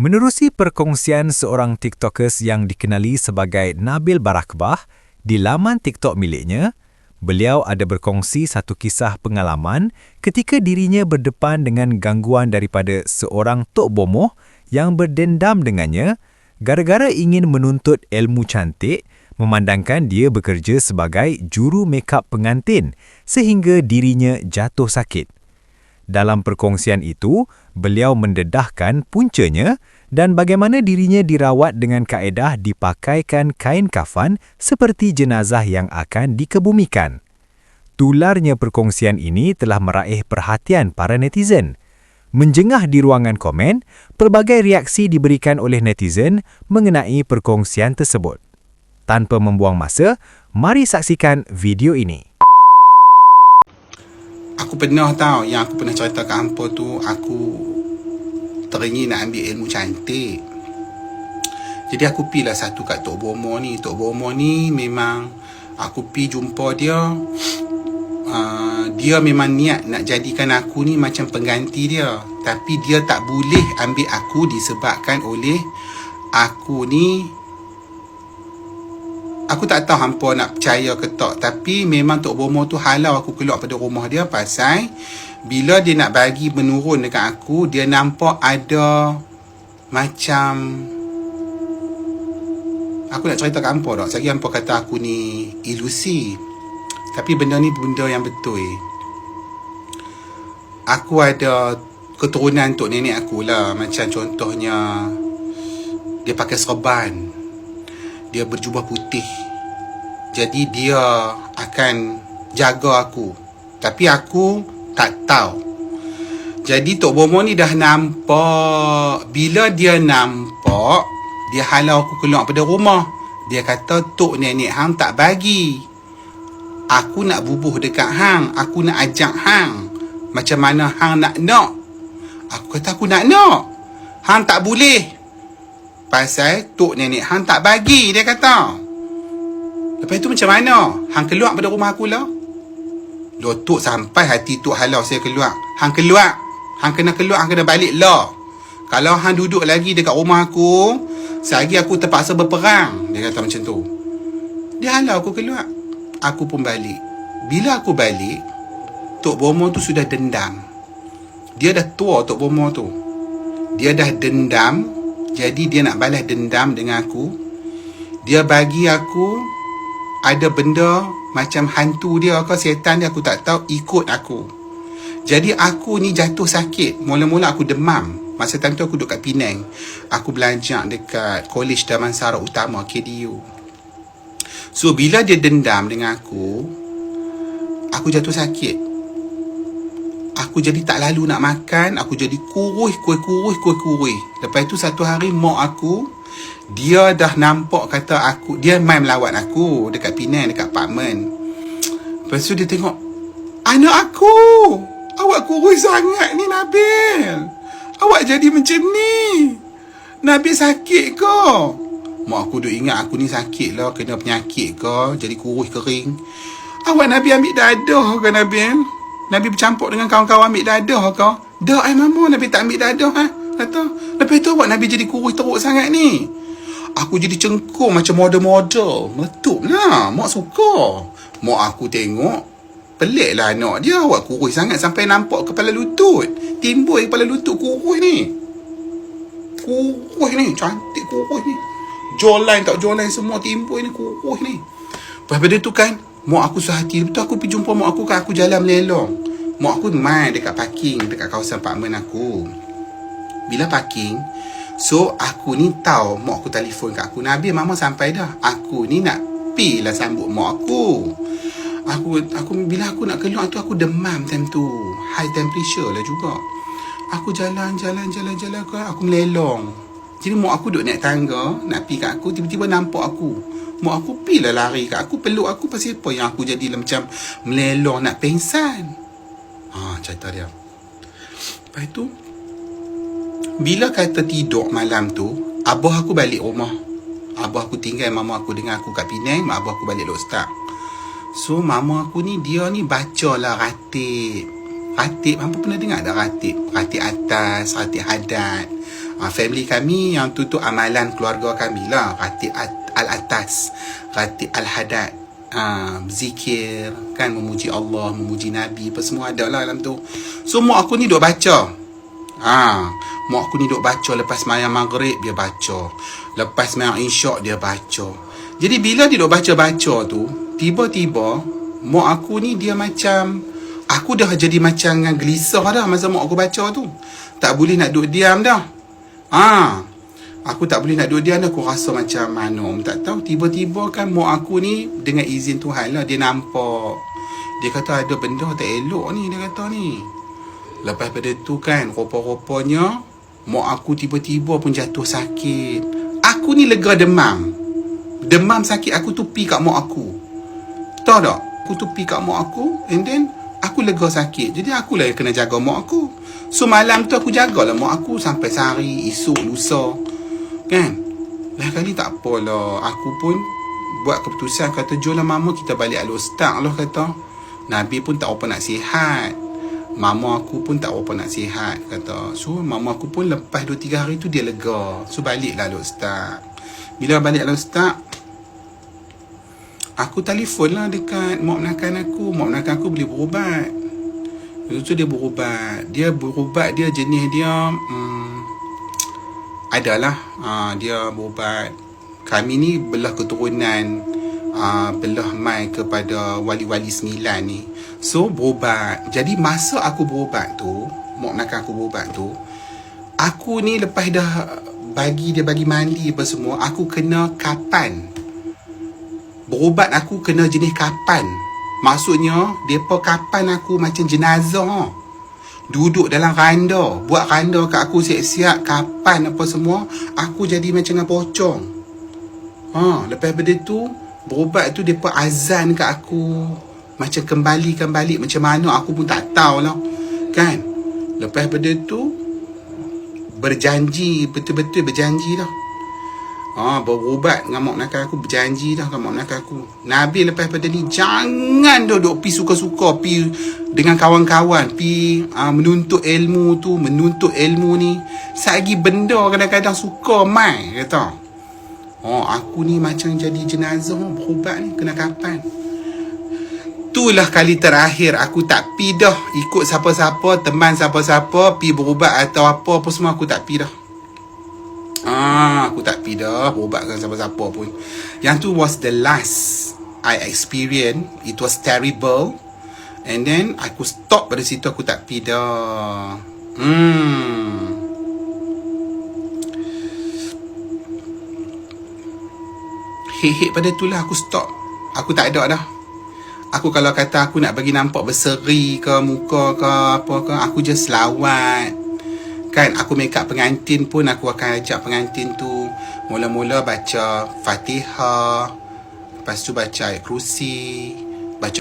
Menerusi perkongsian seorang TikTokers yang dikenali sebagai Nabil Barakbah di laman TikTok miliknya, beliau ada berkongsi satu kisah pengalaman ketika dirinya berdepan dengan gangguan daripada seorang Tok Bomoh yang berdendam dengannya gara-gara ingin menuntut ilmu cantik memandangkan dia bekerja sebagai juru makeup pengantin sehingga dirinya jatuh sakit. Dalam perkongsian itu, beliau mendedahkan puncanya dan bagaimana dirinya dirawat dengan kaedah dipakaikan kain kafan seperti jenazah yang akan dikebumikan. Tularnya perkongsian ini telah meraih perhatian para netizen. Menjengah di ruangan komen, pelbagai reaksi diberikan oleh netizen mengenai perkongsian tersebut. Tanpa membuang masa, mari saksikan video ini aku pernah tahu yang aku pernah cerita kat hampa tu aku teringin nak ambil ilmu cantik. Jadi aku pi lah satu kat Tok Bomo ni. Tok Bomo ni memang aku pi jumpa dia uh, dia memang niat nak jadikan aku ni macam pengganti dia. Tapi dia tak boleh ambil aku disebabkan oleh aku ni aku tak tahu hampa nak percaya ke tak tapi memang Tok Bomo tu halau aku keluar pada rumah dia pasal bila dia nak bagi menurun dekat aku dia nampak ada macam aku nak cerita kat hampa tak? Sagi hampa kata aku ni ilusi tapi benda ni benda yang betul. Aku ada keturunan untuk nenek aku lah. Macam contohnya dia pakai serban dia berjubah putih. Jadi dia akan jaga aku. Tapi aku tak tahu. Jadi Tok Bomo ni dah nampak. Bila dia nampak dia halau aku keluar pada rumah. Dia kata Tok nenek hang tak bagi. Aku nak bubuh dekat hang. Aku nak ajak hang. Macam mana hang nak nak? Aku kata aku nak nak. Hang tak boleh Pasal tok nenek hang tak bagi dia kata. Lepas tu macam mana? Hang keluar pada rumah aku lah. Loh tok sampai hati tok halau saya keluar. Hang keluar. Hang kena keluar, hang kena balik lah. Kalau hang duduk lagi dekat rumah aku, sehari aku terpaksa berperang. Dia kata macam tu. Dia halau aku keluar. Aku pun balik. Bila aku balik, Tok Bomo tu sudah dendam. Dia dah tua Tok Bomo tu. Dia dah dendam jadi dia nak balas dendam dengan aku. Dia bagi aku ada benda macam hantu dia ke setan dia aku tak tahu ikut aku. Jadi aku ni jatuh sakit. Mula-mula aku demam. Masa time tu aku duduk kat Penang. Aku belajar dekat College Damansara Utama KDU. So bila dia dendam dengan aku, aku jatuh sakit aku jadi tak lalu nak makan aku jadi kurus kurus kuih kurus. Lepas tu satu hari mak aku dia dah nampak kata aku dia main melawat aku dekat Penang dekat apartment. Lepas tu dia tengok anak aku awak kurus sangat ni Nabil. Awak jadi macam ni. Nabil sakit ke? Mak aku duk ingat aku ni sakit lah kena penyakit ke jadi kurus kering. Awak Nabil ambil dadah ke Nabil Nabi bercampur dengan kawan-kawan ambil dadah kau. Dah ai mama Nabi tak ambil dadah ha. Kata, lepas tu buat Nabi jadi kurus teruk sangat ni. Aku jadi cengkur macam model-model. Metup lah. Mak suka. Mak aku tengok. Pelik lah anak dia. Awak kurus sangat sampai nampak kepala lutut. Timbul kepala lutut kurus ni. Kurus ni. Cantik kurus ni. Jawline tak jawline semua timbul ni kurus ni. Lepas tu kan, Mak aku sehati Lepas tu aku pergi jumpa mak aku Kan aku jalan melelong Mak aku main dekat parking Dekat kawasan apartment aku. Bila parking So aku ni tahu Mak aku telefon kat aku. Nabi mama sampai dah. Aku ni nak pi lah sambut mak aku. Aku aku bila aku nak keluar tu aku demam time tu. High temperature lah juga. Aku jalan jalan jalan jalan aku melelong Jadi mak aku duduk naik tangga Nak pi kat aku Tiba-tiba nampak aku Mak aku pilih lari kat aku peluk aku pasal apa yang aku jadi macam melelong nak pengsan. Ha, cerita dia. Lepas tu, bila kata tidur malam tu, abah aku balik rumah. Abah aku tinggal mama aku dengan aku kat Penang, mak abah aku balik Lostak. So, mama aku ni, dia ni baca lah ratib. Ratib, apa pernah dengar tak ratib? Ratib atas, ratib hadat. Ha, family kami yang tu tu amalan keluarga kami lah. Ratib at- al-atas ratib al-hadad ha, zikir kan memuji Allah memuji Nabi apa semua ada lah dalam tu. So mak aku ni duk baca. Ha, mak aku ni duk baca lepas mayang maghrib dia baca. Lepas mayang isyak dia baca. Jadi bila dia duk baca-baca tu tiba-tiba mak aku ni dia macam aku dah jadi macam dengan gelisah dah masa mak aku baca tu. Tak boleh nak duduk diam dah ha, Aku tak boleh nak duduk dia Aku rasa macam mana Tak tahu. Tiba-tiba kan Mak aku ni Dengan izin Tuhan lah Dia nampak. Dia kata ada benda tak elok ni Dia kata ni. Lepas pada tu kan Rupa-rupanya Mak aku tiba-tiba pun jatuh sakit. Aku ni lega demam. Demam sakit aku tu pi kat mak aku. Tahu tak? Aku tu pi kat mak aku And then Aku lega sakit. Jadi akulah yang kena jaga mak aku. So malam tu aku jagalah mak aku Sampai sehari Esok lusa. Kan? Lain kali tak apalah Aku pun Buat keputusan. Kata jom lah mama Kita balik Al-Ustaz lah kata. Nabi pun tak apa nak sihat. Mama aku pun tak apa nak sihat Kata. So mama aku pun Lepas 2-3 hari tu Dia lega. So baliklah Al-Ustaz Bila balik Al-Ustaz Aku telefon lah dekat Mak menakan aku. Mak menakan aku boleh berubat. Lepas tu dia berubat. Dia berubat dia jenis dia hmm, Adalah uh, Dia berubat. Kami ni belah keturunan uh, Belah mai kepada Wali-wali sembilan ni. So berubat. Jadi masa aku berubat tu Mak menakan aku berubat tu Aku ni lepas dah Bagi dia bagi mandi apa semua Aku kena kapan berubat aku kena jenis kapan. Maksudnya, depa kapan aku macam jenazah. Duduk dalam randa. Buat randa kat aku siap-siap. Kapan apa semua. Aku jadi macam dengan pocong. Ha, lepas benda tu, berubat tu depa azan kat aku. Macam kembali-kembali. Macam mana aku pun tak tahu lah. Kan? Lepas benda tu, berjanji. Betul-betul berjanji lah. Ha, berubat dengan mak nakal aku berjanji dah dengan mak nakal aku. Nabi lepas pada ni jangan duduk pi suka-suka pi dengan kawan-kawan pi ha, menuntut ilmu tu, menuntut ilmu ni. Sagi benda kadang-kadang suka mai kata. Oh, aku ni macam jadi jenazah berubat ni kena kapan? Itulah kali terakhir aku tak pi dah ikut siapa-siapa, teman siapa-siapa pi berubat atau apa apa semua aku tak pi dah. Ah, aku tak pi dah berubat dengan siapa-siapa pun. Yang tu was the last I experience. It was terrible. And then aku stop pada situ aku tak pi dah. Hmm. Hit-hit pada tu lah aku stop. Aku tak ada dah. Aku kalau kata aku nak bagi nampak berseri ke muka ke apa ke, aku just lawat. Kan aku make up pengantin pun aku akan ajak pengantin tu mula-mula baca Fatihah, lepas tu baca ayat kursi, baca